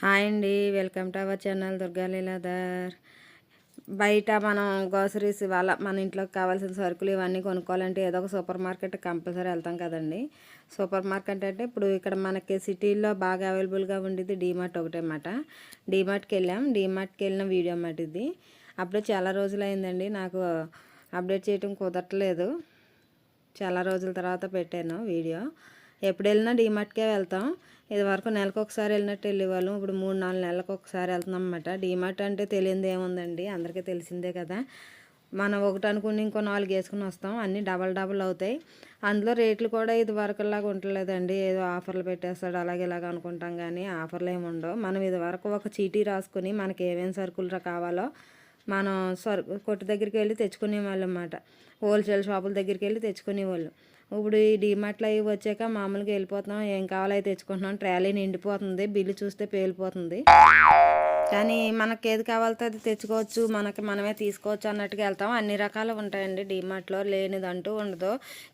Hi అండి. Welcome to our channel Durga Leeladhar. బయట మనం గ్రోసరీస్ వాళ్ళ మన ఇంట్లోకి కావాల్సిన సరుకులు ఇవన్నీ కొనుక్కోవాలంటే ఏదో ఒక సూపర్ మార్కెట్ కంపల్సరీ వెళ్తాం కదండి. సూపర్ మార్కెట్ అంటే ఇప్పుడు ఇక్కడ మనకి సిటీలో బాగా అవైలబుల్గా ఉండేది డీమార్ట్ ఒకటే అన్నమాట డీమార్ట్కి వెళ్ళాం. డీమార్ట్కి వెళ్ళిన వీడియో అన్నమాట ఇది. అప్పుడు చాలా రోజులైందండి. నాకు అప్డేట్ చేయటం కుదరట్లేదు. చాలా రోజుల తర్వాత పెట్టాను వీడియో. ఎప్పుడు వెళ్ళినా డీమార్ట్కే వెళ్తాం. ఇది వరకు నెలకు ఒకసారి వెళ్ళినట్టు వెళ్ళేవాళ్ళం. ఇప్పుడు మూడు నాలుగు నెలలకు ఒకసారి వెళ్తున్నాం అన్నమాట. డీమార్ట్ అంటే తెలియంది ఏముందండి? అందరికీ తెలిసిందే కదా. మనం ఒకటి అనుకుని ఇంకో నాలుగు వేసుకుని వస్తాం. అన్నీ డబల్ డబల్ అవుతాయి. అందులో రేట్లు కూడా ఇది వరకులాగా ఉండలేదండి. ఏదో ఆఫర్లు పెట్టేస్తాడు అలాగే ఇలాగ అనుకుంటాం కానీ ఆఫర్లు ఏమి ఉండవు. మనం ఇది వరకు ఒక చీటీ రాసుకుని మనకి ఏమేమి సరుకులు కావాలో మనం సరుకు కొట్టు దగ్గరికి వెళ్ళి తెచ్చుకునేవాళ్ళు అన్నమాట. హోల్సేల్ షాపుల దగ్గరికి వెళ్ళి తెచ్చుకునేవాళ్ళు. ఇప్పుడు ఈ డిమార్ట్లో అవి వచ్చాక మామూలుగా వెళ్ళిపోతున్నాం. ఏం కావాలో అయితే తెచ్చుకుంటున్నాం. ట్రాలీ నిండిపోతుంది. బిల్లు చూస్తే పేలిపోతుంది. కానీ మనకి ఏది కావాలితే అది తెచ్చుకోవచ్చు. మనకి మనమే తీసుకోవచ్చు అన్నట్టుగా వెళ్తాం. అన్ని రకాలు ఉంటాయండి డిమార్ట్లో లేనిదంటూ ఉండదు.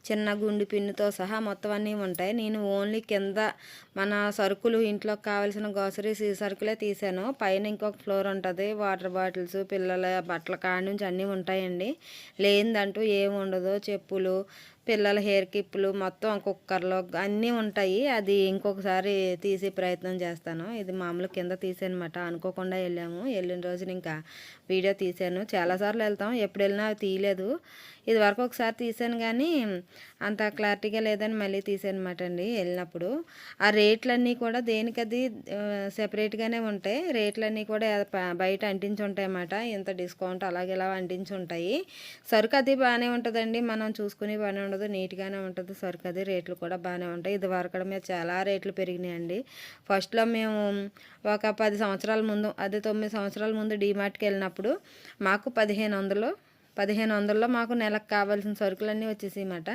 చిన్న గుండు పిన్నుతో సహా మొత్తం అన్నీ ఉంటాయి. నేను ఓన్లీ కింద మన సరుకులు ఇంట్లోకి కావాల్సిన గ్రోసరీస్ ఈ సరుకులే తీసాను. పైన ఇంకొక ఫ్లోర్ ఉంటుంది. వాటర్ బాటిల్స్ పిల్లల బట్టల కాడి నుంచి అన్నీ ఉంటాయండి. లేనిదంటూ ఏమి ఉండదు. చెప్పులు పిల్లల హెయిర్ కిప్పులు మొత్తం కుక్కర్లో అన్నీ ఉంటాయి. అది ఇంకొకసారి తీసే ప్రయత్నం చేస్తాను. ఇది మామూలు కింద తీసానమాట అనుకోకుండా వెళ్ళాము. వెళ్ళిన రోజున ఇంకా వీడియో తీసాను చాలాసార్లు వెళ్తాం. ఎప్పుడు వెళ్ళినా తీయలేదు. ఇది వరకు ఒకసారి తీసాను కానీ అంత క్లారిటీగా లేదని మళ్ళీ తీసానమాట అండి వెళ్ళినప్పుడు. ఆ రేట్లన్నీ కూడా దేనికది సెపరేట్గానే ఉంటాయి. రేట్లన్నీ కూడా బయట అంటించి ఉంటాయి అన్నమాట ఇంత డిస్కౌంట్ అలాగే ఇలా అంటించి ఉంటాయి. సరుకు అది బాగానే ఉంటుందండి. మనం చూసుకుని బాగానే ఉండదు నీట్గానే ఉంటుంది. సరుకు అది రేట్లు కూడా బాగానే ఉంటాయి. ఇది వరకు మీద చాలా రేట్లు పెరిగినాయండి. ఫస్ట్లో మేము ఒక పది సంవత్సరాల ముందు అదే తొమ్మిది సంవత్సరాల ముందు డీమార్ట్కి వెళ్ళినప్పుడు మాకు పదిహేను వందలు పదిహేను వందల్లో మాకు నెలకు కావాల్సిన సరుకులన్నీ వచ్చేసాయి అన్నమాట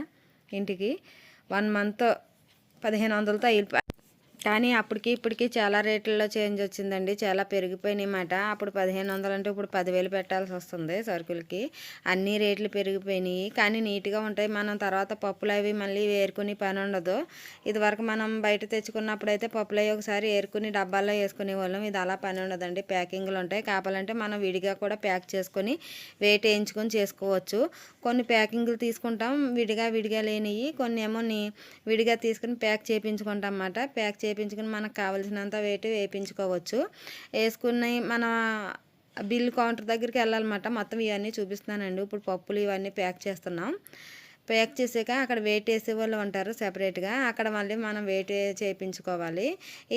ఇంటికి. వన్ మంత్ పదిహేను వందలతో అయిపోయి కానీ అప్పటికి ఇప్పటికి చాలా రేట్లలో చేంజ్ వచ్చిందండి. చాలా పెరిగిపోయినాయి మాట అప్పుడు పదిహేను వందలు అంటే ఇప్పుడు పదివేలు పెట్టాల్సి వస్తుంది సరుకులకి. అన్ని రేట్లు పెరిగిపోయినాయి. కానీ నీట్గా ఉంటాయి. మనం తర్వాత పప్పులు అవి మళ్ళీ వేరుకుని పని ఉండదు. ఇదివరకు మనం బయట తెచ్చుకున్నప్పుడు అయితే పప్పులు అవి ఒకసారి ఏరుకుని డబ్బాల్లో వేసుకునే వాళ్ళం. ఇది అలా పని ఉండదండి. ప్యాకింగ్లు ఉంటాయి. కావాలంటే మనం విడిగా కూడా ప్యాక్ చేసుకొని వెయిట్ వేయించుకొని చేసుకోవచ్చు. కొన్ని ప్యాకింగ్లు తీసుకుంటాం. విడిగా విడిగా లేనివి. కొన్ని ఏమో విడిగా తీసుకుని ప్యాక్ చేయించుకుంటాం అన్నమాట. ప్యాక్ వేపించుకుని మనకు కావాల్సినంత వేటు వేయించుకోవచ్చు వేసుకుని మన బిల్ కౌంటర్ దగ్గరికి వెళ్ళాలన్నమాట. మొత్తం ఇవన్నీ చూపిస్తున్నానండి. ఇప్పుడు పప్పులు ఇవన్నీ ప్యాక్ చేస్తున్నాం. ప్యాక్ చేసాక అక్కడ వెయిట్ వేసేవాళ్ళు ఉంటారు సపరేట్గా అక్కడ మళ్ళీ మనం వెయిట్ చేయించుకోవాలి.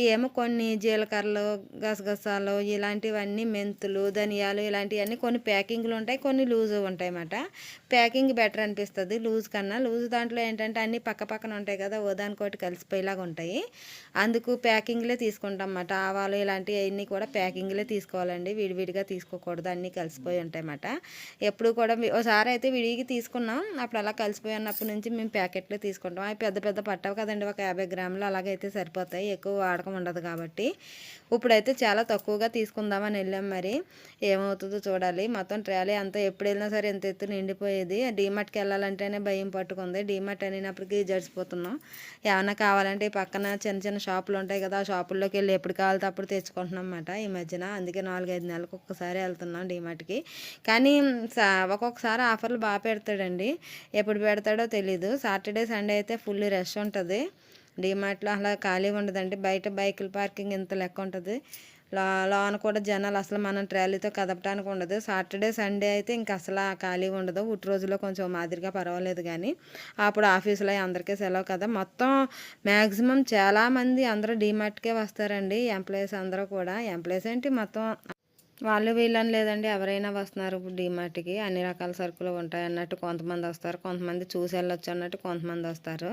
ఏమో కొన్ని జీలకర్రలు గసగసాలు ఇలాంటివన్నీ మెంతులు ధనియాలు ఇలాంటివన్నీ కొన్ని ప్యాకింగ్లు ఉంటాయి కొన్ని లూజ్ ఉంటాయి అన్నమాట ప్యాకింగ్ బెటర్ అనిపిస్తుంది. లూజ్ కన్నా లూజ్ దాంట్లో ఏంటంటే అన్నీ పక్క పక్కన ఉంటాయి కదా ఓదానికోటి కలిసిపోయేలాగా ఉంటాయి. అందుకు ప్యాకింగ్లే తీసుకుంటాం అన్నమాట ఆవాలు ఇలాంటివన్నీ కూడా ప్యాకింగ్లే తీసుకోవాలండి. విడివిడిగా తీసుకోకూడదు. అన్నీ కలిసిపోయి ఉంటాయి అన్నమాట ఎప్పుడు కూడా ఒకసారి అయితే విడిగి తీసుకున్నాం. అప్పుడు అలా కలిసి మర్చిపోయినప్పటి నుంచి మేము ప్యాకెట్లు తీసుకుంటాం. అవి పెద్ద పెద్ద పట్టవు కదండి. ఒక యాభై గ్రాములు అలాగైతే సరిపోతాయి. ఎక్కువ వాడకం ఉండదు కాబట్టి. ఇప్పుడైతే చాలా తక్కువగా తీసుకుందామని వెళ్ళాం మరి. ఏమవుతుందో చూడాలి. మొత్తం ట్రాలీ అంతా ఎప్పుడు వెళ్ళినా సరే ఎంత ఎత్తు నిండిపోయేది. డీమార్ట్కి వెళ్ళాలంటేనే భయం పట్టుకుంది. డీమార్ట్ అనేటప్పటికి జడిచిపోతున్నాం ఏమైనా కావాలంటే పక్కన చిన్న చిన్న షాపులు ఉంటాయి కదా ఆ షాపుల్లోకి వెళ్ళి ఎప్పుడు కావాలితే అప్పుడు తెచ్చుకుంటున్నాం అన్నమాట ఈ మధ్యన. అందుకే నాలుగైదు నెలలకు ఒక్కసారి వెళ్తున్నాం డీమార్ట్కి కానీ ఒక్కొక్కసారి ఆఫర్లు బాగా పెడతాడండి. ఎప్పుడు పెడతాడో తెలీదు. సాటర్డే సండే అయితే ఫుల్ రష్ ఉంటుంది. డిమార్ట్లో అలా ఖాళీ ఉండదండి. బయట బైకుల పార్కింగ్ ఇంత లెక్క ఉంటుంది. లోన కూడా జనాలు అసలు మనం ట్రాలీతో కదపడానికి ఉండదు. సాటర్డే సండే అయితే ఇంక అసలు ఖాళీ ఉండదు. ఉట్టి రోజులో కొంచెం మాదిరిగా పర్వాలేదు కానీ అప్పుడు ఆఫీసులో అందరికీ సెలవు కదా. మొత్తం మ్యాక్సిమం చాలామంది అందరూ డిమార్ట్కే వస్తారండి. ఎంప్లాయీస్ అందరూ కూడా. ఎంప్లాయీస్ ఏంటి మొత్తం? వాళ్ళు వీళ్ళని లేదండి ఎవరైనా వస్తున్నారు ఇప్పుడు డిమార్ట్కి అన్ని రకాల సరుకులు ఉంటాయి అన్నట్టు కొంతమంది వస్తారు. కొంతమంది చూసి వెళ్ళొచ్చు అన్నట్టు కొంతమంది వస్తారు.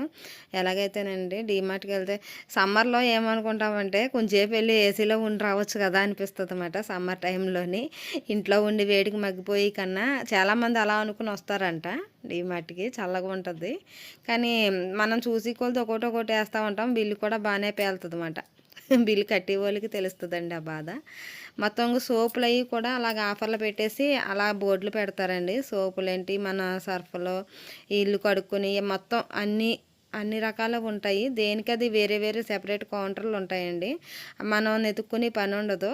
ఎలాగైతేనండి డిమార్ట్కి వెళ్తే సమ్మర్లో ఏమనుకుంటామంటే కొంచెంసేపు వెళ్ళి ఏసీలో ఉండి రావచ్చు కదా అనిపిస్తుంది అన్నమాట సమ్మర్ టైంలోని. ఇంట్లో ఉండి వేడికి మగ్గిపోయి కన్నా చాలామంది అలా అనుకుని వస్తారంట డిమార్ట్కి చల్లగా ఉంటుంది. కానీ మనం చూసి కొలది ఒకటి ఒకటి వేస్తూ ఉంటాం బిల్లు కూడా బాగానే పేలుతుంది అన్నమాట బిల్లు కట్టే వాళ్ళకి తెలుస్తుందండి ఆ బాధ. మొత్తం సోపులు అవి కూడా అలాగ ఆఫర్లు పెట్టేసి అలా బోర్డులు పెడతారండి. సోపులు ఏంటి మన సర్ఫలు ఇల్లు కడుక్కుని మొత్తం అన్నీ అన్ని రకాలు ఉంటాయి. దేనికి అది వేరే వేరే సెపరేట్ కౌంటర్లు ఉంటాయండి. మనం వెతుక్కునే పని ఉండదు.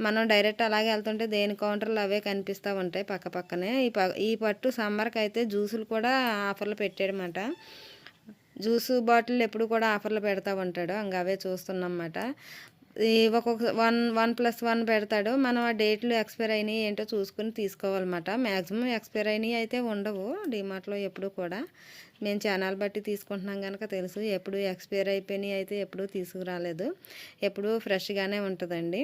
మనం డైరెక్ట్ అలాగే వెళ్తుంటే దేని కౌంటర్లు అవే కనిపిస్తూ ఉంటాయి పక్క పక్కనే. ఈ ప ఈ పట్టు సమ్మర్కి అయితే జ్యూసులు కూడా ఆఫర్లు పెట్టాడనమాట జ్యూస్ బాటిల్ ఎప్పుడు కూడా ఆఫర్లు పెడతా ఉంటాడు. ఇంకా అవే చూస్తున్నమాట ఒక్కొక్క వన్ వన్ ప్లస్ వన్ పెడతాడు. మనం ఆ డేట్లు ఎక్స్పైర్ అయినాయి ఏంటో చూసుకుని తీసుకోవాలన్నమాట. మ్యాక్సిమం ఎక్స్పైర్ అయినాయి అయితే ఉండవు. డిమార్ట్లో ఎప్పుడు కూడా. మేము ఛానల్ బట్టి తీసుకుంటున్నాం కనుక తెలుసు. ఎప్పుడు ఎక్స్పైర్ అయిపోయినాయి అయితే ఎప్పుడూ తీసుకురాలేదు. ఎప్పుడూ ఫ్రెష్గానే ఉంటుందండి.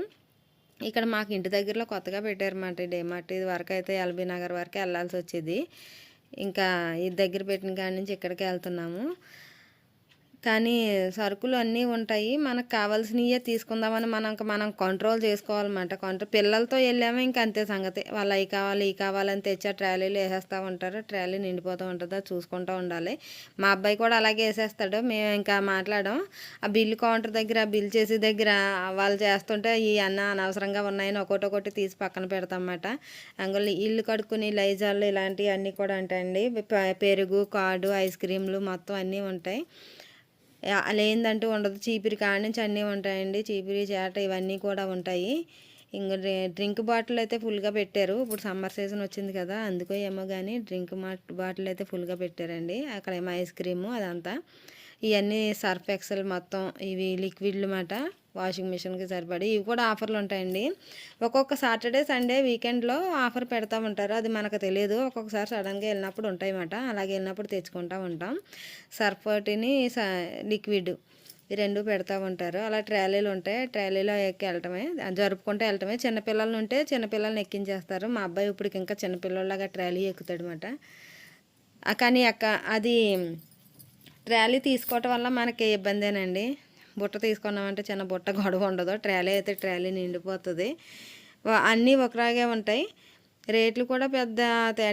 ఇక్కడ మాకు ఇంటి దగ్గరలో కొత్తగా పెట్టారన్నమాట డేమార్ట్. ఇది వరకు అయితే ఎల్బీ నగర్ వరకు వెళ్ళాల్సి వచ్చేది. ఇంకా ఇది దగ్గర పెట్టిన కాడి నుంచి ఇక్కడికి వెళ్తున్నాము కానీ సరుకులు అన్నీ ఉంటాయి. మనకు కావాల్సినవే తీసుకుందామని మనం మనం కంట్రోల్ చేసుకోవాలన్నమాట. కంట్రోల్ పిల్లలతో వెళ్ళాము ఇంక అంతే సంగతి. వాళ్ళు అవి కావాలి ఇవి కావాలని తెచ్చి ఆ ట్రాలీలు వేసేస్తూ ఉంటారు. ట్రాలీ నిండిపోతూ ఉంటుంది. చూసుకుంటూ ఉండాలి. మా అబ్బాయి కూడా అలాగే వేసేస్తాడు. మేము ఇంకా మాట్లాడడం ఆ బిల్లు కౌంటర్ దగ్గర ఆ బిల్ చేసే దగ్గర వాళ్ళు చేస్తుంటే ఈ అన్న అనవసరంగా ఉన్నాయని ఒకటి ఒకటి తీసి పక్కన పెడతామన్నమాట. అందులో ఇల్లు కడుక్కుని లైజాలు ఇలాంటివి అన్నీ కూడా ఉంటాయండి. పెరుగు కార్డు ఐస్ క్రీమ్లు మొత్తం అన్నీ ఉంటాయి. అలా ఉండదు. చీపిరి కాడ నుంచి అన్నీ ఉంటాయండి. చీపిరి చేట ఇవన్నీ కూడా ఉంటాయి. ఇంకా డ్రింక్ బాటిల్ అయితే ఫుల్గా పెట్టారు. ఇప్పుడు సమ్మర్ సీజన్ వచ్చింది కదా అందుకో ఏమో కానీ డ్రింక్ బాటిల్ అయితే ఫుల్గా పెట్టారండి. అక్కడ ఏమో ఐస్ క్రీము అదంతా. ఇవన్నీ సర్ఫ్ ఎక్సెల్ మొత్తం ఇవి లిక్విడ్లు మాట వాషింగ్ మిషన్కి సరిపడి. ఇవి కూడా ఆఫర్లు ఉంటాయండి. ఒక్కొక్క సాటర్డే సండే వీకెండ్లో ఆఫర్ పెడతా ఉంటారు. అది మనకు తెలియదు. ఒక్కొక్కసారి సడన్గా వెళ్ళినప్పుడు ఉంటాయి అన్నమాట. అలాగే వెళ్ళినప్పుడు తెచ్చుకుంటూ ఉంటాం. సర్ఫ్ ఒకటిని లిక్విడ్ ఈ రెండు పెడతా ఉంటారు. అలా ట్రాలీలు ఉంటాయి. ట్రాలీలో ఎక్కి వెళ్ళటమే జరుపుకుంటూ వెళ్ళటమే. చిన్నపిల్లలు ఉంటే చిన్నపిల్లల్ని ఎక్కించేస్తారు. మా అబ్బాయి ఇప్పటికి ఇంకా చిన్నపిల్లలాగా ట్రాలీ ఎక్కుతాడు అనమాట కానీ అక్క అది ట్రాలీ తీసుకోవటం వల్ల మనకి ఇబ్బందేనండి. బుట్ట తీసుకున్నామంటే చిన్న బుట్ట గొడవ ఉండదు. ట్రాలీ అయితే ట్రాలీ నిండిపోతుంది. అన్నీ ఒకలాగే ఉంటాయి. రేట్లు కూడా పెద్ద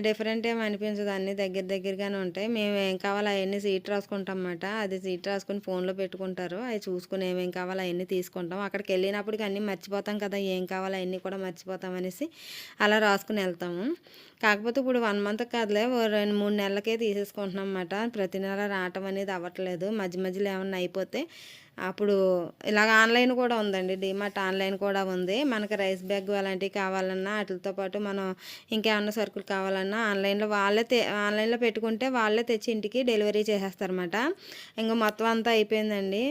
డిఫరెంట్ ఏమి అనిపించదు. అన్నీ దగ్గర దగ్గరగానే ఉంటాయి. మేము ఏం కావాలో అవన్నీ సీట్ రాసుకుంటాం అన్నమాట అది సీట్ రాసుకుని ఫోన్లో పెట్టుకుంటారు. అవి చూసుకుని ఏమేం కావాలో అవన్నీ తీసుకుంటాం. అక్కడికి వెళ్ళినప్పటికి అన్నీ మర్చిపోతాం కదా. ఏం కావాలో అవన్నీ కూడా మర్చిపోతాం అనేసి అలా రాసుకుని వెళ్తాము. కాకపోతే ఇప్పుడు వన్ మంత్ కాదులే ఓ రెండు మూడు నెలలకే తీసేసుకుంటున్నాం అన్నమాట ప్రతి నెల రావటం అనేది అవ్వట్లేదు. మధ్య మధ్యలో ఏమన్నా అయిపోతే అప్పుడు ఇలాగ ఆన్లైన్ కూడా ఉందండి. డిమార్ట్ ఆన్లైన్ కూడా ఉంది. మనకి రైస్ బ్యాగ్ అలాంటివి కావాలన్నా వాటితో పాటు మనం ఇంకేమన్నా సరుకులు కావాలన్నా ఆన్లైన్లో వాళ్ళే తె ఆన్లైన్లో పెట్టుకుంటే వాళ్ళే తెచ్చి ఇంటికి డెలివరీ చేసేస్తారన్నమాట. ఇంకా మొత్తం అంతా అయిపోయిందండి.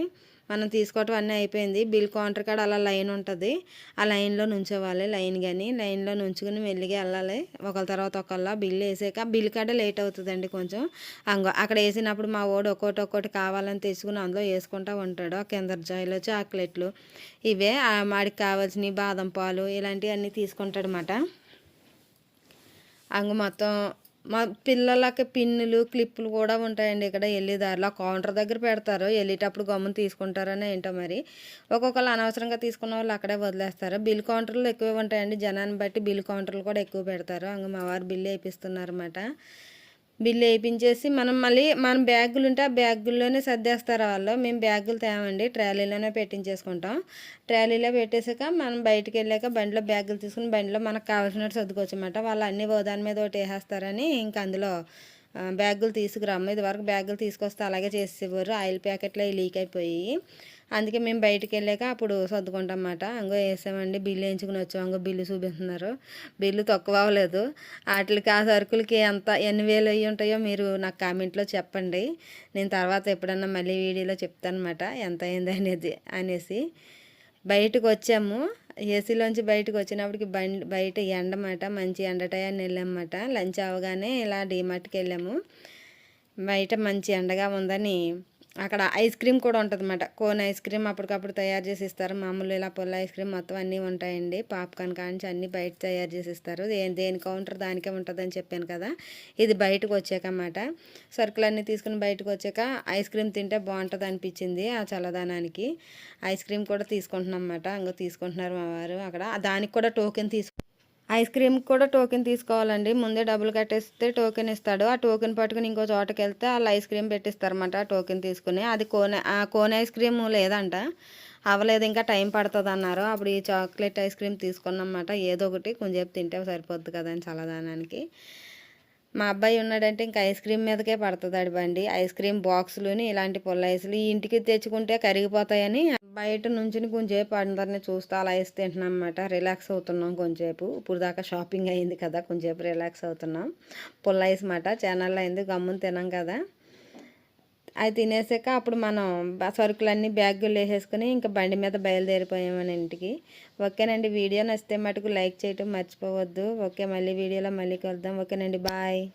మనం తీసుకోవటం అన్నీ అయిపోయింది. బిల్ కౌంటర్ కాడ అలా లైన్ ఉంటుంది. ఆ లైన్లో నుంచోవాలి. లైన్ కానీ లైన్లో నుంచుకుని మెల్లిగా వెళ్ళాలి. ఒకళ్ళ తర్వాత ఒకళ్ళ బిల్ వేసాక బిల్ కాడ లేట్ అవుతుందండి కొంచెం. అంగో అక్కడ వేసినప్పుడు మా వాడు ఒక్కోటి ఒక్కోటి కావాలని తెచ్చుకుని అందులో వేసుకుంటూ ఉంటాడు. కిందర్ జాయిలు చాక్లెట్లు ఇవే. ఆ మాడికి కావాల్సినవి బాదం పాలు ఇలాంటివన్నీ తీసుకుంటాడు అన్నమాట అంగ మొత్తం మా పిల్లలకి పిన్నులు క్లిప్పులు కూడా ఉంటాయండి ఇక్కడ వెళ్ళే దారిలో. కౌంటర్ దగ్గర పెడతారు. వెళ్ళేటప్పుడు గమ్మున తీసుకుంటారని ఏంటో మరి. ఒక్కొక్కరు అనవసరంగా తీసుకున్న వాళ్ళు అక్కడే వదిలేస్తారు. బిల్ కౌంటర్లు ఎక్కువ ఉంటాయండి. జనాన్ని బట్టి బిల్ కౌంటర్లు కూడా ఎక్కువ పెడతారు. అంగ మా వారు బిల్లు వేయిస్తున్నారు అన్నమాట బిల్లు వేయించేసి మనం మళ్ళీ మన బ్యాగులు ఉంటే ఆ బ్యాగుల్లోనే సర్దేస్తారు వాళ్ళు. మేము బ్యాగులు తేమండి. ట్రాలీలోనే పెట్టించేసుకుంటాం. ట్రాలీలో పెట్టేసాక మనం బయటికి వెళ్ళాక బండిలో బ్యాగులు తీసుకుని బండిలో మనకు కావాల్సినట్టు సర్దుకోవచ్చు అన్నమాట వాళ్ళు అన్ని ఓ దాని మీద ఒకటి వేసేస్తారని ఇంకా అందులో బ్యాగులు తీసుకురాము. ఇది వరకు బ్యాగులు తీసుకొస్తే అలాగే చేసేవారు. ఆయిల్ ప్యాకెట్లు అవి లీక్ అయిపోయి అందుకే మేము బయటికి వెళ్ళాక అప్పుడు సర్దుకుంటాం అన్నమాట అంగో వేసామండి బిల్లు వేయించుకుని వచ్చాం అంగో బిల్లు చూపిస్తున్నారు. బిల్లు తక్కువ అవ్వలేదు. వాటికి ఆ సరుకులకి ఎంత ఎన్ని వేలు అయ్యి ఉంటాయో మీరు నాకు కామెంట్లో చెప్పండి. నేను తర్వాత ఎప్పుడన్నా మళ్ళీ వీడియోలో చెప్తానమాట ఎంత అయింది అనేది అనేసి. బయటకు వచ్చాము. ఏసీలోంచి బయటకు వచ్చినప్పటికి బండి బయట ఎండమాట. మంచి ఎండ టయాన్ని వెళ్ళామన్నమాట. లంచ్ అవగానే ఇలా డీమార్ట్కి వెళ్ళాము. బయట మంచి ఎండగా ఉందని అక్కడ ఐస్ క్రీమ్ కూడా ఉంటుంది అనమాట కోన్ ఐస్ క్రీమ్ అప్పటికప్పుడు తయారు చేసి ఇస్తారు. మామూలు ఇలా పుల్ల ఐస్ క్రీమ్ మొత్తం అన్నీ ఉంటాయండి. పాప్కార్న్ కానించి అన్నీ బయట తయారు చేసి ఇస్తారు. దేని కౌంటర్ దానికే ఉంటుందని చెప్పాను కదా. ఇది బయటకు వచ్చాక అన్నమాట సరుకులన్నీ తీసుకుని బయటకు వచ్చాక ఐస్ క్రీమ్ తింటే బాగుంటుంది అనిపించింది ఆ చల్లదనానికి. ఐస్ క్రీమ్ కూడా తీసుకుంటున్నాం అన్నమాట. అంగ తీసుకుంటున్నారు మా వారు అక్కడ. దానికి కూడా టోకెన్ తీసుకు ఐస్ క్రీమ్ కూడా టోకెన్ తీసుకోవాలండి. ముందే డబ్బులు కట్టేస్తే టోకెన్ ఇస్తాడు. ఆ టోకెన్ పట్టుకుని ఇంకో చోటకి వెళ్తే వాళ్ళు ఐస్ క్రీమ్ పెట్టిస్తారన్నమాట ఆ టోకెన్ తీసుకుని. అది కోన్ ఆ కోన్ ఐస్ క్రీమ్ లేదంట. అవ్వలేదు ఇంకా టైం పడుతుంది అన్నారు అప్పుడు ఈ చాక్లెట్ ఐస్ క్రీమ్ తీసుకున్నమాట ఏదో ఒకటి కొంచెంసేపు తింటే సరిపోద్ది కదా అని చల్లదానానికి మా అబ్బాయి ఉన్నాడంటే ఇంకా ఐస్ క్రీమ్ మీదకే పడుతుంది బండి. ఐస్ క్రీమ్ బాక్సులుని ఇలాంటి పుల్ల ఐసులు ఈ ఇంటికి తెచ్చుకుంటే కరిగిపోతాయని బయట నుంచుని కొంచెంసేపు అందరిని చూస్తూ అలా ఐస్ తింటున్నాం అనమాట రిలాక్స్ అవుతున్నాం కొంచెంసేపు. ఇప్పుడు దాకా షాపింగ్ అయింది కదా కొంచెంసేపు రిలాక్స్ అవుతున్నాం. పుల్ల ఐస్ మాట ఛానల్లో అయింది గమ్మున తినాం కదా. అవి తినేసాక అప్పుడు మనం సరుకులన్నీ బ్యాగులు వేసేసుకుని ఇంకా బండి మీద బయలుదేరిపోయామని ఇంటికి. ఓకేనండి వీడియో నచ్చితే మటుకు లైక్ చేయటం మర్చిపోవద్దు. ఓకే మళ్ళీ వీడియోలో మళ్ళీ కలుద్దాం. ఓకేనండి బాయ్.